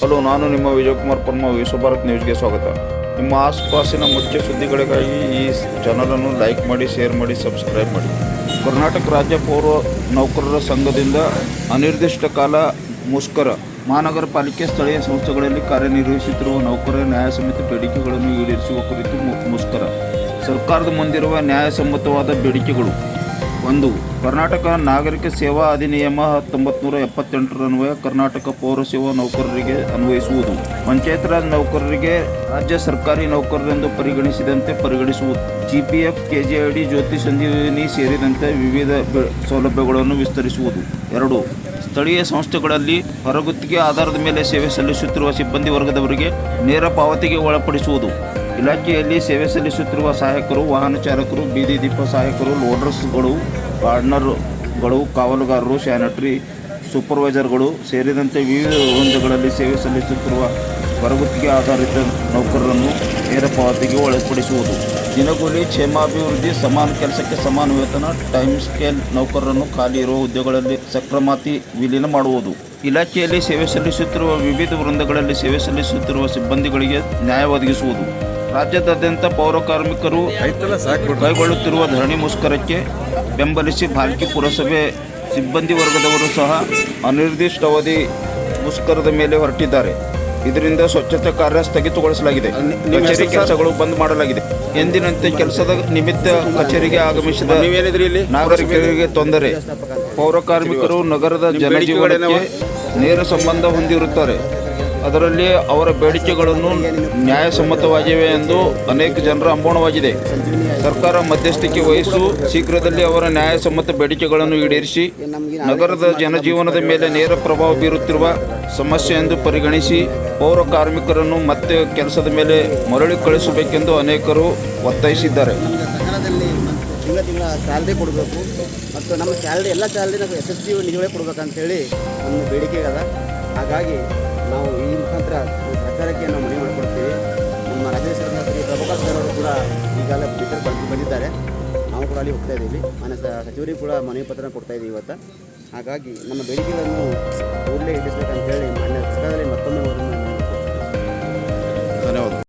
Hello, ನಾನು ನಿಮ್ಮ ವಿಜಯಕುಮಾರ್ ಪರ್ಮ ವಿಶ್ವಭಾರತ್ ನ್ಯೂಸ್ಗೆ ಸ್ವಾಗತ. ನಿಮ್ಮ ಆಸುಪಾಸಿನ ಮುಖ್ಯ ಸುದ್ದಿಗಳಿಗಾಗಿ ಈ ಚಾನಲನ್ನು ಲೈಕ್ ಮಾಡಿ, ಶೇರ್ ಮಾಡಿ, ಸಬ್ಸ್ಕ್ರೈಬ್ ಮಾಡಿ. ಕರ್ನಾಟಕ ರಾಜ್ಯ ಪೌರ ನೌಕರರ ಸಂಘದಿಂದ ಅನಿರ್ದಿಷ್ಟ ಕಾಲ ಮುಷ್ಕರ. ಮಹಾನಗರ ಪಾಲಿಕೆ ಸ್ಥಳೀಯ ಸಂಸ್ಥೆಗಳಲ್ಲಿ ಕಾರ್ಯನಿರ್ವಹಿಸುತ್ತಿರುವ ನೌಕರರ ನ್ಯಾಯ ಸಮಿತಿ ಬೇಡಿಕೆಗಳನ್ನು ಈಡೇರಿಸುವ ಕುರಿತು ಮುಷ್ಕರ. ಸರ್ಕಾರದ ಮುಂದಿರುವ ನ್ಯಾಯಸಮ್ಮತವಾದ ಬೇಡಿಕೆಗಳು. ಒಂದು, ಕರ್ನಾಟಕ ನಾಗರಿಕ ಸೇವಾ ಅಧಿನಿಯಮ ಹತ್ತೊಂಬತ್ತು ನೂರ ಎಪ್ಪತ್ತೆಂಟರನ್ವಯ ಕರ್ನಾಟಕ ಪೌರ ಸೇವಾ ನೌಕರರಿಗೆ ಅನ್ವಯಿಸುವುದು. ಪಂಚಾಯತ್ ರಾಜ್ ನೌಕರರಿಗೆ ರಾಜ್ಯ ಸರ್ಕಾರಿ ನೌಕರರೆಂದು ಪರಿಗಣಿಸಿದಂತೆ ಪರಿಗಣಿಸುವುದು. ಜಿಪಿಎಫ್, ಕೆಜಿಐಡಿ, ಜ್ಯೋತಿ ಸಂಜೀವಿನಿ ಸೇರಿದಂತೆ ವಿವಿಧ ಸೌಲಭ್ಯಗಳನ್ನು ವಿಸ್ತರಿಸುವುದು. ಎರಡು, ಸ್ಥಳೀಯ ಸಂಸ್ಥೆಗಳಲ್ಲಿ ಹೊರಗುತ್ತಿಗೆ ಆಧಾರದ ಮೇಲೆ ಸೇವೆ ಸಲ್ಲಿಸುತ್ತಿರುವ ಸಿಬ್ಬಂದಿ ವರ್ಗದವರಿಗೆ ನೇರ ಪಾವತಿಗೆ ಒಳಪಡಿಸುವುದು. ಇಲಾಖೆಯಲ್ಲಿ ಸೇವೆ ಸಲ್ಲಿಸುತ್ತಿರುವ ಸಹಾಯಕರು, ವಾಹನ ಚಾಲಕರು, ಬೀದಿ ದೀಪ ಸಹಾಯಕರು, ಲೋಡರ್ಸ್ಗಳು, ಗಾರ್ಡ್ನರ್ಗಳು, ಕಾವಲುಗಾರರು, ಸ್ಯಾನಿಟ್ರಿ ಸೂಪರ್ವೈಸರ್ಗಳು ಸೇರಿದಂತೆ ವಿವಿಧ ವೃಂದಗಳಲ್ಲಿ ಸೇವೆ ಸಲ್ಲಿಸುತ್ತಿರುವ ಹೊರಗುತ್ತಿಗೆ ಆಧಾರಿತ ನೌಕರರನ್ನು ನೇರ ಪಾವತಿಗೆ ಒಳಪಡಿಸುವುದು. ದಿನಗೂಲಿ ಕ್ಷೇಮಾಭಿವೃದ್ಧಿ, ಸಮಾನ ಕೆಲಸಕ್ಕೆ ಸಮಾನ ವೇತನ, ಟೈಮ್ ಸ್ಕೇಲ್ ನೌಕರರನ್ನು ಖಾಲಿ ಇರುವ ಹುದ್ದೆಗಳಲ್ಲಿ ಸಕ್ರಮಾತಿ ವಿಲೀನ ಮಾಡುವುದು. ಇಲಾಖೆಯಲ್ಲಿ ಸೇವೆ ಸಲ್ಲಿಸುತ್ತಿರುವ ವಿವಿಧ ವೃಂದಗಳಲ್ಲಿ ಸೇವೆ ಸಲ್ಲಿಸುತ್ತಿರುವ ಸಿಬ್ಬಂದಿಗಳಿಗೆ ನ್ಯಾಯ ಒದಗಿಸುವುದು. ರಾಜ್ಯಾದ್ಯಂತ ಪೌರ ಕಾರ್ಮಿಕರು ಕೈಗೊಳ್ಳುತ್ತಿರುವ ಧರಣಿ ಮುಷ್ಕರಕ್ಕೆ ಬೆಂಬಲಿಸಿ ಭಾಲ್ಕಿ ಪುರಸಭೆ ಸಿಬ್ಬಂದಿ ವರ್ಗದವರು ಸಹ ಅನಿರ್ದಿಷ್ಟಾವಧಿ ಮುಷ್ಕರದ ಮೇಲೆ ಹೊರಟಿದ್ದಾರೆ. ಇದರಿಂದ ಸ್ವಚ್ಛತಾ ಕಾರ್ಯ ಸ್ಥಗಿತಗೊಳಿಸಲಾಗಿದೆ. ಕಚೇರಿ ಕೆಲಸಗಳು ಬಂದ್ ಮಾಡಲಾಗಿದೆ. ಎಂದಿನಂತೆ ಕೆಲಸದ ನಿಮಿತ್ತ ಕಚೇರಿಗೆ ಆಗಮಿಸಿದ ನೀವೇನಿದ್ರಿ ಇಲ್ಲಿ? ನಾಗರಿಕರಿಗೆ ತೊಂದರೆ. ಪೌರ ಕಾರ್ಮಿಕರು ನಗರದ ಜನಜೀವನಕ್ಕೆ ನೇರ ಸಂಬಂಧ ಹೊಂದಿರುತ್ತಾರೆ. ಅದರಲ್ಲಿ ಅವರ ಬೇಡಿಕೆಗಳನ್ನು ನ್ಯಾಯಸಮ್ಮತವಾಗಿವೆ ಎಂದು ಅನೇಕ ಜನರ ಅಂಬೋಣವಾಗಿದೆ. ಸರ್ಕಾರ ಮಧ್ಯಸ್ಥಿಕೆ ವಹಿಸು, ಶೀಘ್ರದಲ್ಲಿ ಅವರ ನ್ಯಾಯಸಮ್ಮತ ಬೇಡಿಕೆಗಳನ್ನು ಈಡೇರಿಸಿ, ನಗರದ ಜನಜೀವನದ ಮೇಲೆ ನೇರ ಪ್ರಭಾವ ಬೀರುತ್ತಿರುವ ಸಮಸ್ಯೆ ಎಂದು ಪರಿಗಣಿಸಿ, ಪೌರ ಕಾರ್ಮಿಕರನ್ನು ಮತ್ತೆ ಕೆಲಸದ ಮೇಲೆ ಮರಳಿ ಕಳಿಸಬೇಕೆಂದು ಅನೇಕರು ಒತ್ತಾಯಿಸಿದ್ದಾರೆ. ತಿಂಗಳ ತಿಂಗಳ ಸ್ಯಾಲ್ರಿ ಕೊಡಬೇಕು ಮತ್ತು ನಮ್ಮ ಸ್ಯಾಲ್ರಿ, ಎಲ್ಲ ಸ್ಯಾಲ್ರಿ ನಾವು ಎಸ್ ಎಸ್ ಸಿ ನಿಧಿಗಳೇ ಕೊಡ್ಬೇಕಂತೇಳಿ ನಮ್ಮ ಬೇಡಿಕೆ ಹಾಗಾಗಿ ನಾವು ಈ ಮುಖಾಂತರ ಸರ್ಕಾರಕ್ಕೆ ನಾವು ಮನವಿ ಮಾಡಿಕೊಡ್ತೀವಿ ನಮ್ಮ ರಾಜ್ಯ ಶ್ರೀ ಪ್ರಭಾಕರ್ ಸರ್ ಅವರು ಕೂಡ ಈಗಾಗಲೇ ಬಿಟ್ಟರ್ ಬಂದು ಬಂದಿದ್ದಾರೆ. ನಾವು ಕೂಡ ಅಲ್ಲಿ ಹೋಗ್ತಾ ಇದ್ದೀವಿ. ಮನೆ ಸಚಿವರಿಗೆ ಕೂಡ ಮನವಿ ಪತ್ರ ಕೊಡ್ತಾ ಇದ್ದೀವಿ ಇವತ್ತು. ಹಾಗಾಗಿ ನಮ್ಮ ಬೇಡಿಕೆಗಳನ್ನು ಕೂಡಲೇ ಹೇಳಿ ಮಾನ್ಯ ಸರ್ಕಾರದಲ್ಲಿ ಮತ್ತೊಮ್ಮೆ ಅವರನ್ನು